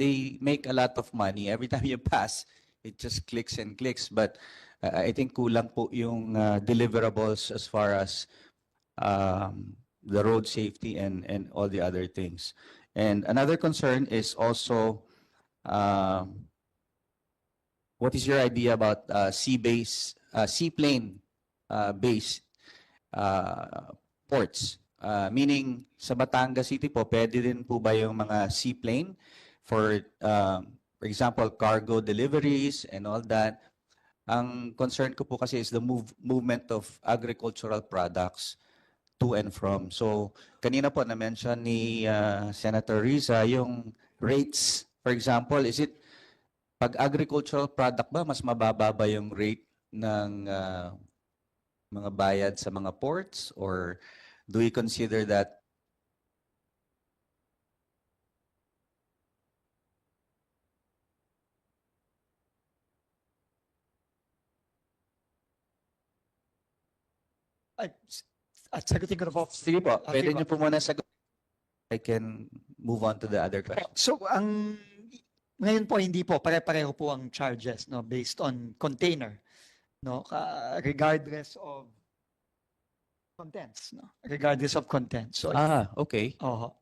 they make a lot of money. Every time you pass, it just clicks and clicks. But uh, I think kulang po yung uh, deliverables as far as um, the road safety and, and all the other things. And another concern is also um, what is your idea about uh, sea base, uh, seaplane uh, base uh, ports? Uh, meaning sa Batangas City po, pwede din po ba yung mga seaplane for, um, for example, cargo deliveries and all that? Ang concern ko po kasi is the move, movement of agricultural products to and from. So, kanina po na-mention ni uh, Senator Riza yung rates. For example, is it pag agricultural product ba, mas mababa ba yung rate ng uh, mga bayad sa mga ports? Or do we consider that At, at sagutin ko na po. Sige po, Ah, pwede sige niyo po muna sagot. I can move on to the other question. So, ang ngayon po hindi po pare-pareho po ang charges no based on container no Ka- regardless of contents no regardless of contents. So, Ah, okay. oho.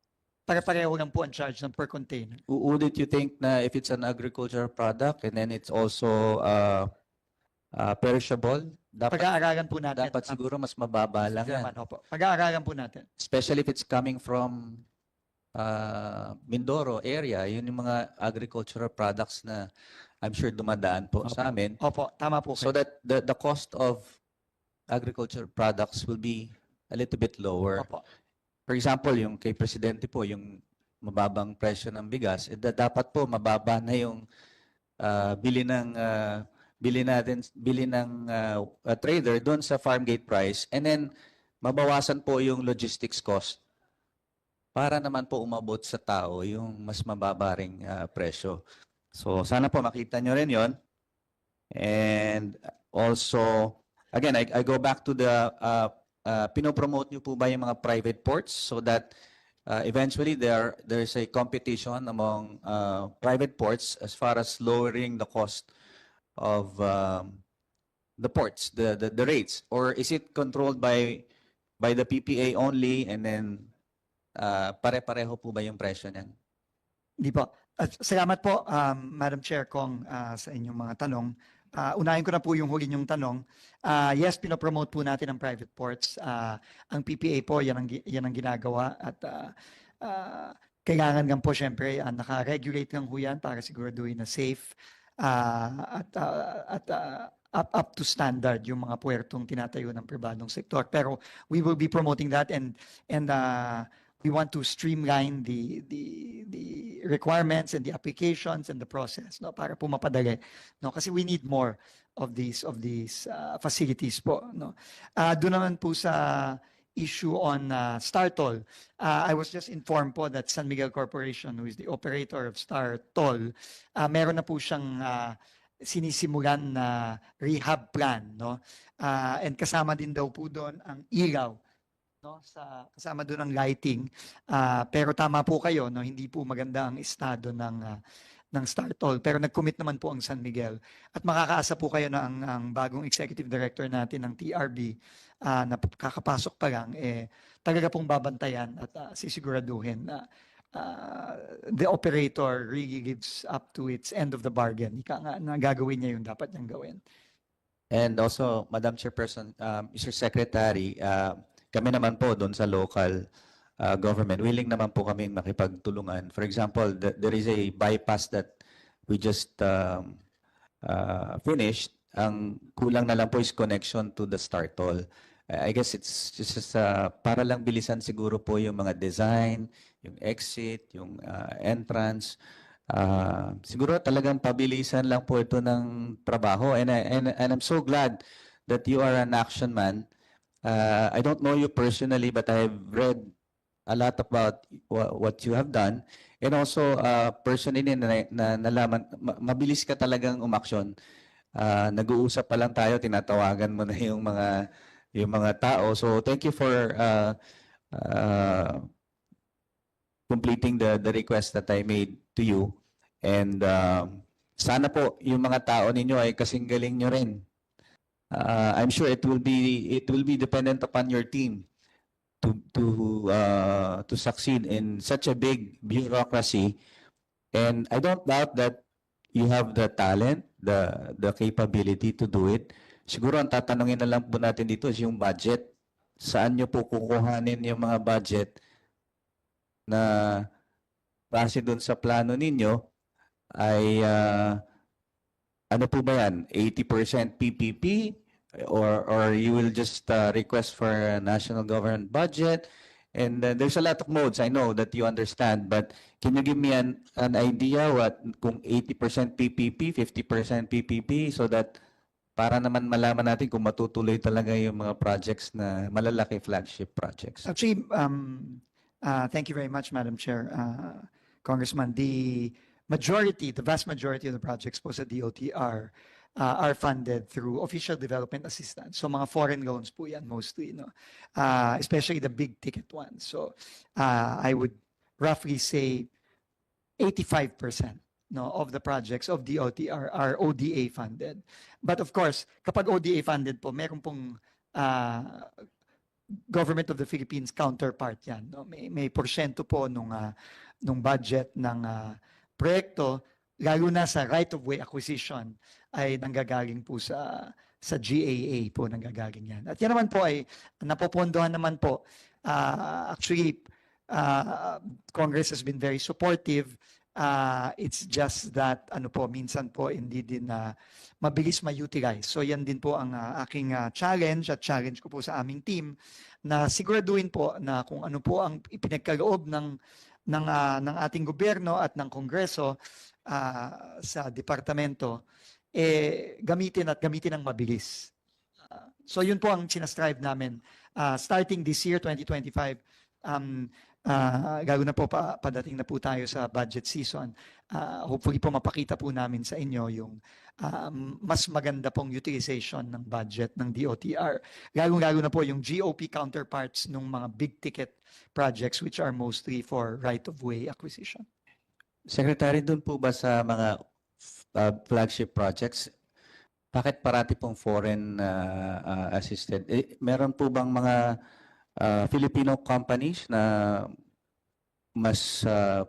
Pare-pareho lang po ang charge ng per container. W- Wouldn't you think na if it's an agricultural product and then it's also uh, uh, perishable, dapat, Pag-aaralan po natin. dapat siguro mas mababa lang yan. Naman, opo. Pag-aaralan po natin. Especially if it's coming from uh, Mindoro area, yun yung mga agricultural products na I'm sure dumadaan po sa amin. Opo, tama po. So kayo. that the, the cost of agricultural products will be a little bit lower. Opo. For example, yung kay Presidente po, yung mababang presyo ng bigas, eh, da- dapat po mababa na yung ah, bili ng ah, bili natin bili ng ah, trader doon sa farm gate price and then mabawasan po yung logistics cost para naman po umabot sa tao yung mas mababa ring ah, presyo. So sana po makita nyo rin yon. And also, again, I, I go back to the uh, uh, pinopromote nyo po ba yung mga private ports so that uh, eventually there there's a competition among uh, private ports as far as lowering the cost of um, the ports, the, the the rates, or is it controlled by by the PPA only and then uh, pare-pareho po ba yung presyo niyan? Hindi po. At salamat po, um, Madam Chair, kong ah, sa inyong mga tanong. Ah, unahin ko na po yung huli niyong tanong. Ah, yes, pinopromote po natin ang private ports. Ah, ang PPA po, yan ang, yan ang ginagawa. At ah, ah, kailangan nga po, syempre, ah, naka-regulate lang po yan para siguraduhin na safe ah, at, ah, at ah, up, up to standard yung mga puertong tinatayo ng pribadong sektor. Pero we will be promoting that and, and ah, we want to streamline the the the requirements and the applications and the process no para po mapadali no kasi we need more of these of these uh, facilities po no Ah doon naman po sa issue on uh, Startol. Uh, I was just informed po that San Miguel Corporation who is the operator of Startol uh, meron na po siyang uh, sinisimulan na rehab plan no? Ah, and kasama din daw po doon ang ilaw no? Sa kasama doon ang lighting. Ah, pero tama po kayo no? Hindi po maganda ang estado ng ah, ng Startol. Pero nag-commit naman po ang San Miguel. At makakaasa po kayo na ang, ang bagong executive director natin ng TRB ah, na kakapasok pa lang eh talaga pong babantayan at ah, sisiguraduhin na ah, the operator really lives up to its end of the bargain ika nga na gagawin niya yung dapat niyang gawin And also, Madam Chairperson, um, Mr. Secretary, uh, kami naman po doon sa local uh, government, willing naman po kami makipagtulungan. For example, the- there is a bypass that we just um, uh, finished. Ang kulang na lang po is connection to the Star Toll. I I guess it's just uh, para lang bilisan siguro po yung mga design, yung exit, yung uh, entrance. Ah, siguro talagang pabilisan lang po ito ng trabaho and, and, and I'm so glad that you are an action man. Ah, I don't know you personally but I have read a lot about wha- what you have done and also uh, personally na, na nalaman ma- mabilis ka talagang umaksyon. Ah, nag-uusap pa lang tayo, tinatawagan mo na yung mga yung mga tao. So thank you for uh, uh, completing the the request that I made to you. And um, sana po yung mga tao ninyo ay kasing galing nyo rin. Uh, I'm sure it will be it will be dependent upon your team to to uh, to succeed in such a big bureaucracy. And I don't doubt that you have the talent, the the capability to do it. Siguro ang tatanungin na lang po natin dito is yung budget. Saan nyo po kukuhanin yung mga budget na base doon sa plano ninyo ay ah, ano po ba yan? 80% PPP or or you will just uh, request for a national government budget and uh, there's a lot of modes I know that you understand but can you give me an an idea what kung 80% PPP, 50% PPP so that para naman malaman natin kung matutuloy talaga yung mga projects na malalaki flagship projects. Actually, um, uh, thank you very much, Madam Chair, uh, Congressman. The majority, the vast majority of the projects po sa DOTR uh, are funded through official development assistance. So mga foreign loans po yan mostly, no? Uh, especially the big ticket ones. So uh, I would roughly say 85% no, of the projects of DOTR are ODA funded. But of course, kapag ODA funded po, meron pong uh, government of the Philippines counterpart yan. No? May, may porsyento po nung, ah, nung budget ng ah, proyekto, lalo na sa right-of-way acquisition, ay nanggagaling po sa sa GAA po nanggagaling yan. At yan naman po ay napopondohan naman po. ah, actually, ah, Congress has been very supportive. Ah, it's just that ano po minsan po hindi din na mabilis ma-utilize. So yan din po ang ah, aking ah, challenge at challenge ko po sa aming team na siguraduhin po na kung ano po ang ipinagkaloob ng ng ah, ng ating gobyerno at ng kongreso ah, sa departamento eh gamitin at gamitin ng mabilis. Ah, so yun po ang sinastrive namin Ah, starting this year 2025 um ah, lalo na po pa, padating na po tayo sa budget season. Ah, hopefully po mapakita po namin sa inyo yung um, mas maganda pong utilization ng budget ng DOTR. Lalo-lalo na po yung GOP counterparts ng mga big ticket projects which are mostly for right-of-way acquisition. Secretary, doon po ba sa mga uh, flagship projects, bakit parati pong foreign uh, uh, assisted? Eh, meron po bang mga uh, Filipino companies na mas uh,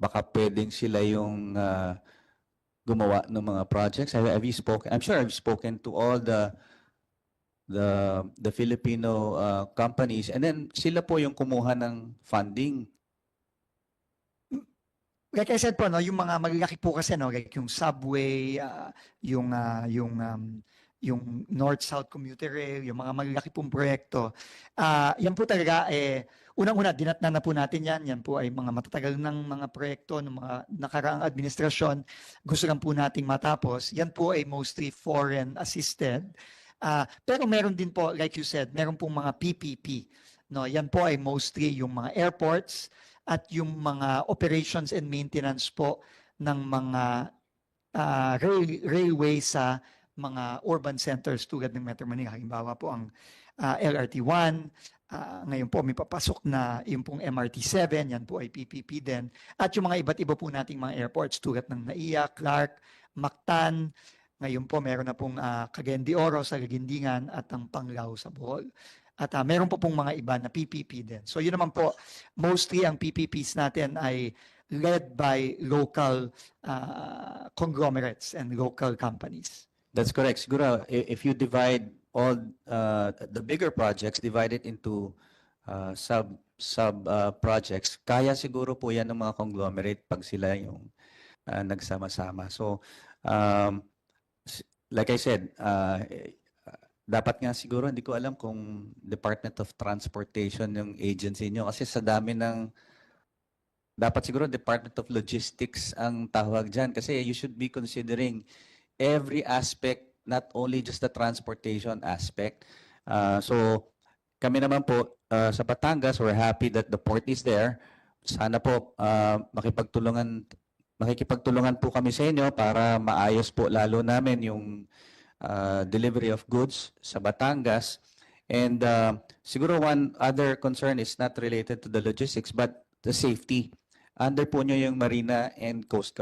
baka pwedeng sila yung uh, gumawa ng mga projects? Have, have you spoken? I'm sure I've spoken to all the the the Filipino uh, companies and then sila po yung kumuha ng funding Like I said po, no, yung mga malalaki po kasi, no, like yung subway, ah, yung, ah, yung, um, yung North-South Commuter Rail, yung mga malalaki pong proyekto, ah, yan po talaga, eh, unang-una, dinatnan na po natin yan. Yan po ay mga matatagal ng mga proyekto ng mga nakaraang administrasyon. Gusto lang po nating matapos. Yan po ay mostly foreign assisted. Ah, pero meron din po, like you said, meron pong mga PPP. No, yan po ay mostly yung mga airports, at yung mga operations and maintenance po ng mga ah, rail, railway sa mga urban centers tulad ng Metro Manila. Halimbawa po ang ah, LRT1, ah, ngayon po may papasok na yung pong MRT7, yan po ay PPP din. At yung mga iba't iba po nating mga airports tulad ng NAIA, Clark, Mactan, ngayon po meron na pong uh, Cagayan de Oro sa Lagindingan at ang Panglao sa Bohol. At ah, meron po pong mga iba na PPP din. So yun naman po, mostly ang PPPs natin ay led by local ah, conglomerates and local companies. That's correct. Siguro, if you divide all uh, the bigger projects, divide it into uh, sub sub uh, projects, kaya siguro po yan ng mga conglomerate pag sila yung uh, nagsama-sama. So, um, like I said, uh, dapat nga siguro, hindi ko alam kung Department of Transportation yung agency nyo kasi sa dami ng dapat siguro Department of Logistics ang tawag dyan kasi you should be considering every aspect, not only just the transportation aspect. Uh, so, kami naman po uh, sa Batangas, we're happy that the port is there. Sana po uh, makipagtulungan makikipagtulungan po kami sa inyo para maayos po lalo namin yung uh, delivery of goods sa Batangas. And uh, siguro one other concern is not related to the logistics but the safety. Under po nyo yung Marina and Coast Guard.